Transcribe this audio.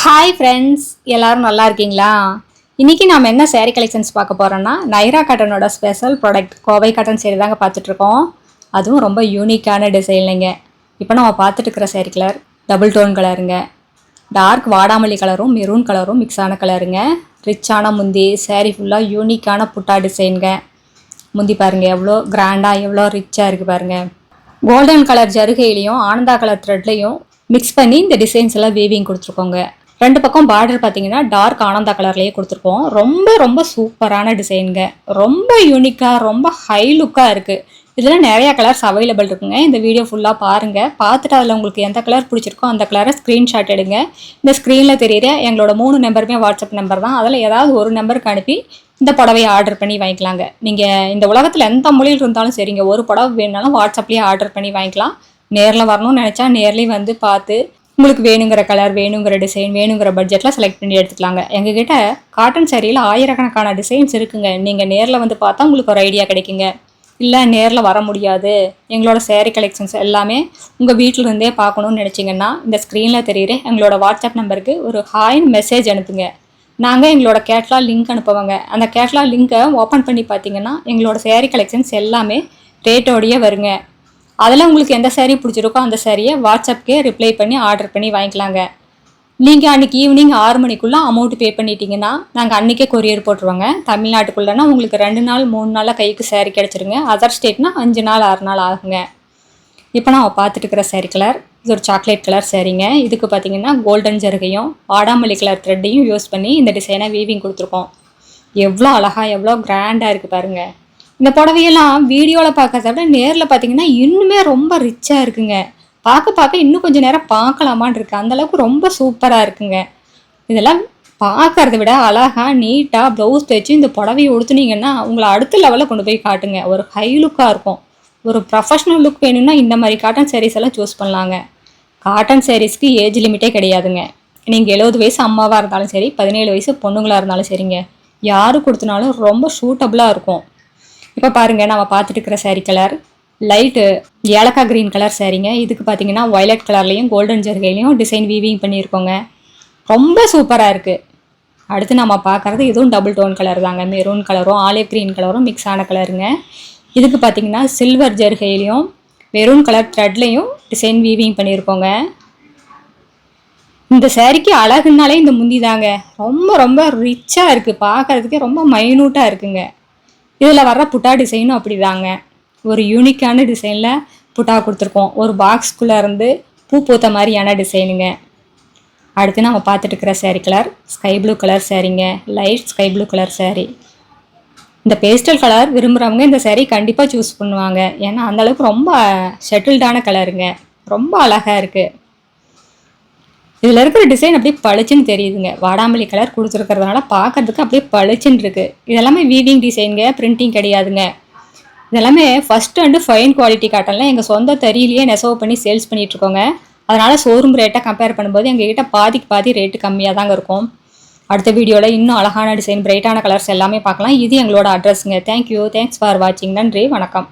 Hi friends எல்லோரும் நல்லா இருக்கீங்களா? இன்னைக்கு நாம் என்ன சேரீ கலெக்ஷன்ஸ் பார்க்க போகிறோன்னா Naira காட்டனோட special product Kovai cotton saree தாங்க பார்த்துட்ருக்கோம் அதுவும் ரொம்ப யூனிக்கான டிசைனுங்க இப்போ நம்ம பார்த்துட்டு இருக்கிற கலர் டபுள் டோன் கலருங்க டார்க் வாடாமல்லி கலரும் மெரூன் கலரும் மிக்ஸ் ஆன கலருங்க ரிச்சான முந்தி சேரீ ஃபுல்லாக யூனிக்கான புட்டா டிசைனுங்க முந்தி பாருங்க எவ்வளோ கிராண்டாக எவ்வளோ ரிச்சாக இருக்குது பாருங்க. கோல்டன் கலர் ஜருகையிலையும் ஆனந்தா கலர் த்ரெட்லையும் மிக்ஸ் பண்ணி இந்த டிசைன்ஸ் எல்லாம் வீவிங் கொடுத்துருக்கோங்க. ரெண்டு பக்கம் பார்டர் பார்த்தீங்கன்னா டார்க் ஆனந்தா கலர்லேயே கொடுத்துருக்கோம். ரொம்ப ரொம்ப சூப்பரான டிசைனுங்க ரொம்ப யூனிக்காக ரொம்ப ஹை லுக்காக இருக்குது இதில் நிறையா கலர்ஸ் அவைலபிள் இருக்குங்க. இந்த வீடியோ ஃபுல்லாக பாருங்கள் பார்த்துட்டு அதில் உங்களுக்கு எந்த கலர் பிடிச்சிருக்கோ அந்த கலரை ஸ்க்ரீன்ஷாட் எடுங்க. இந்த ஸ்க்ரீனில் தெரியுற எங்களோட மூணு நம்பருமே வாட்ஸ்அப் நம்பர் தான். அதில் ஏதாவது ஒரு நம்பருக்கு அனுப்பி இந்த புடவையை ஆர்டர் பண்ணி வாங்கிக்கலாங்க. நீங்கள் இந்த உலகத்தில் எந்த மொழியில் இருந்தாலும் சரிங்க. ஒரு புடவை வேணுனாலும் வாட்ஸ்அப்லேயே ஆர்டர் பண்ணி வாங்கிக்கலாம். நேரில் வரணும்னு நினச்சா நேர்லேயும் வந்து பார்த்து உங்களுக்கு வேணுங்கிற கலர் வேணுங்கிற டிசைன் வேணுங்கிற பட்ஜெட்டில் செலக்ட் பண்ணி எடுத்துக்கலாங்க. எங்ககிட்ட காட்டன் சேரீயில் ஆயிரக்கணக்கான டிசைன்ஸ் இருக்குங்க. நீங்கள் நேரில் வந்து பார்த்தா உங்களுக்கு ஒரு ஐடியா கிடைக்குங்க. இல்லை நேரில் வர முடியாது. எங்களோட சேரீ கலெக்ஷன்ஸ் எல்லாமே உங்கள் வீட்டில் இருந்தே பார்க்கணும்னு நினச்சிங்கன்னா இந்த ஸ்க்ரீனில் தெரியுற எங்களோட வாட்ஸ்அப் நம்பருக்கு ஒரு ஹாய்னு மெசேஜ் அனுப்புங்க. நாங்கள் எங்களோட கேட்லா லிங்க் அனுப்புவாங்க. அந்த கேட்லா லிங்க்கை ஓப்பன் பண்ணி பார்த்தீங்கன்னா எங்களோட சேரீ கலெக்ஷன்ஸ் எல்லாமே ரேட்டோடையே வருங்க. அதில் உங்களுக்கு எந்த சேரீ பிடிச்சிருக்கோ அந்த சேரீயை வாட்ஸ்அப்கே ரிப்ளை பண்ணி ஆர்டர் பண்ணி வாங்கிக்கலாங்க. நீங்கள் அன்றைக்கி ஈவினிங் ஆறு மணிக்குள்ளே அமௌண்ட் பே பண்ணிட்டீங்கன்னா நாங்கள் அன்றைக்கே கொரியர் போட்டுருவோங்க. தமிழ்நாட்டுக்குள்ளேனா உங்களுக்கு ரெண்டு நாள் மூணு நாளாக கைக்கு சேரீ கிடச்சிருங்க. அதர் ஸ்டேட்னா அஞ்சு நாள் ஆறு நாள் ஆகுங்க. இப்போ நான் பார்த்துட்டு இருக்கிற சேரீ கலர் இது ஒரு சாக்லேட் கலர் சேரீங்க இதுக்கு பார்த்தீங்கன்னா கோல்டன் ஜருகையும் வாடாமல்லி கலர் த்ரெட்டையும் யூஸ் பண்ணி இந்த டிசைனை வீவிங் கொடுத்துருக்கோம். எவ்வளோ அழகா எவ்வளோ கிராண்டாக இருக்குது பாருங்கள் இந்த புடவையெல்லாம் வீடியோவில் பார்க்கறத விட நேரில் பார்த்தீங்கன்னா இன்னுமே ரொம்ப ரிச்சாக இருக்குங்க. பார்க்க பார்க்க இன்னும் கொஞ்சம் நேரம் பார்க்கலாமான்னு இருக்கு. அந்தளவுக்கு ரொம்ப சூப்பராக இருக்குங்க. இதெல்லாம் பார்க்கறத விட அழகாக நீட்டாக ப்ளவுஸ் தைச்சு இந்த புடவையை உடுத்துனீங்கன்னா உங்களை அடுத்த லெவலில் கொண்டு போய் காட்டுங்க. ஒரு ஹை லுக்காக இருக்கும். ஒரு ப்ரொஃபஷ்னல் லுக் வேணும்னா இந்த மாதிரி காட்டன் சாரீஸ் எல்லாம் சூஸ் பண்ணலாங்க. காட்டன் சாரீஸ்க்கு ஏஜ் லிமிட்டே கிடையாதுங்க. நீங்கள் எழுபது வயசு அம்மாவாக இருந்தாலும் சரி பதினேழு வயசு பொண்ணுங்களாக இருந்தாலும் சரிங்க. யாரு கொடுத்தனாலும் ரொம்ப சூட்டபுளாக இருக்கும். இப்போ பாருங்க நம்ம பார்த்துட்டு இருக்கிற saree கலர் லைட்டு ஏலக்காய் க்ரீன் கலர் சாரீங்க இதுக்கு பார்த்தீங்கன்னா வயலட் கலர்லேயும் கோல்டன் ஜர்கையிலையும் டிசைன் வீவிங் பண்ணியிருக்கோங்க. ரொம்ப சூப்பராக இருக்குது அடுத்து நம்ம பார்க்குறது இதுவும் டபுள் டோன் கலர் தாங்க. மெரூன் கலரும் ஆலிவ் க்ரீன் கலரும் மிக்ஸ் ஆன கலருங்க இதுக்கு பார்த்தீங்கன்னா சில்வர் ஜர்கையிலையும் மெரூன் கலர் த்ரெட்லையும் டிசைன் வீவிங் பண்ணியிருக்கோங்க. இந்த சேரீக்கு அழகுனாலே இந்த முந்தி தாங்க ரொம்ப ரொம்ப ரிச்சாக இருக்குது பார்க்கறதுக்கே ரொம்ப மைனூட்டாக இருக்குங்க. இதில் வர்ற புட்டா டிசைனும் அப்படி தாங்க ஒரு யூனிக்கான டிசைனில் புட்டா கொடுத்துருக்கோம். ஒரு பாக்ஸ்குள்ளே இருந்து பூ பூத்த மாதிரியான டிசைனுங்க அடுத்து நம்ம பார்த்துட்டு இருக்கிற saree colour sky blue colour சாரீங்க light sky blue colour sari இந்த பேஸ்டல் கலர் விரும்புகிறவங்க இந்த சேரீ கண்டிப்பாக சூஸ் பண்ணுவாங்க. ஏன்னா அந்த அளவுக்கு ரொம்ப ஷட்டில்டான கலருங்க ரொம்ப அழகாக இருக்குது இதில் இருக்கிற டிசைன் அப்படியே பளிச்சுன்னு தெரியுதுங்க. வாடாமல்லி கலர் கொடுத்துருக்கறதுனால பார்க்கறதுக்கு அப்படியே பளிச்சுன்னு இருக்கு. இதெல்லாமே வீவிங் டிசைனுங்க பிரிண்டிங் கிடையாதுங்க. இதெல்லாமே ஃபர்ஸ்ட் அண்டு ஃபைன் குவாலிட்டி காட்டன்லாம் எங்கள் சொந்த தறியிலேயே நெசவு பண்ணி சேல்ஸ் பண்ணிட்டு இருக்கோங்க. ஷோரூம் ரேட்டை கம்பேர் பண்ணும்போது எங்ககிட்ட பாதிக்கு பாதி ரேட்டு கம்மியாக தாங்க இருக்கும். அடுத்த வீடியோவில் இன்னும் அழகான டிசைன் பிரைட்டான கலர்ஸ் எல்லாமே பார்க்கலாம். இது எங்களோட அட்ரஸுங்க தேங்க்யூ தேங்க்ஸ் ஃபார் வாட்சிங் நன்றி. வணக்கம்.